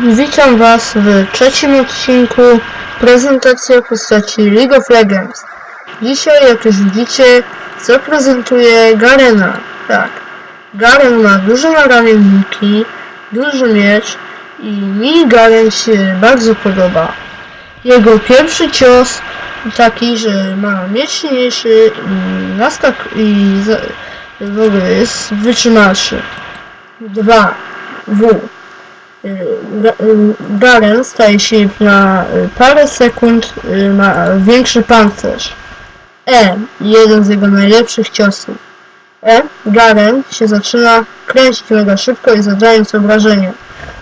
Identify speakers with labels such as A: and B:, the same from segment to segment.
A: Witam Was w trzecim odcinku prezentacja postaci League of Legends. Dzisiaj, jak już widzicie, zaprezentuję Garena. Tak, Garen ma duże naramienniki, duży miecz i mi Garen się bardzo podoba. Jego pierwszy cios taki, że ma miecz silniejszy i naskak i w ogóle jest wytrzymalszy. 2. W. Ga- y, Garen staje się na y, parę sekund y, ma większy pancerz. E. Jeden z jego najlepszych ciosów. E. Garen się zaczyna kręcić mega szybko i zadając obrażenia.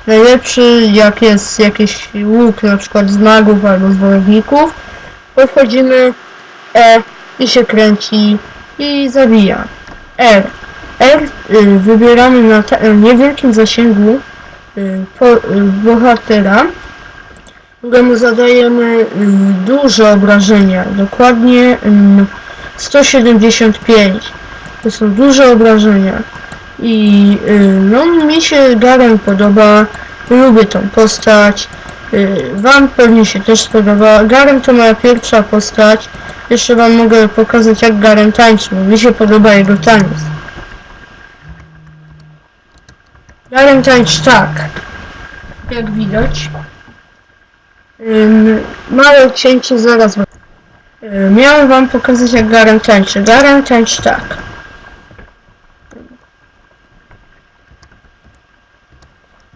A: Najlepszy jak jest jakiś łuk na przykład z magów albo z wojowników. Podchodzimy E i się kręci i zabija. R. R y, wybieramy na niewielkim zasięgu y, y, bohatera, któremu zadajemy y, duże obrażenia, dokładnie ym, 175. To są duże obrażenia. I y, no mi się Garen podoba, lubię tą postać. Y, Wam pewnie się też spodoba. Garen to moja pierwsza postać. Jeszcze wam mogę pokazać jak Garen tańczy, mi się podoba jego taniec. Garen tańczy tak, jak widać. Ym, małe cięcie zaraz. Ym, Miałem wam pokazać jak Garen tańczy. Garen tańczy tak.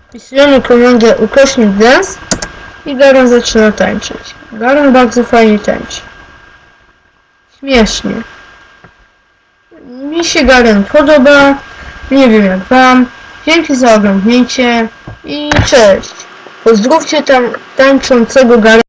A: Wpisujemy komendę ukośnik dance i Garen zaczyna tańczyć. Garen bardzo fajnie tańczy. Śmiesznie. Mi się Garen podoba. Nie wiem jak wam. Dzięki za oglądnięcie i cześć. Pozdrówcie tam tańczącego Garena.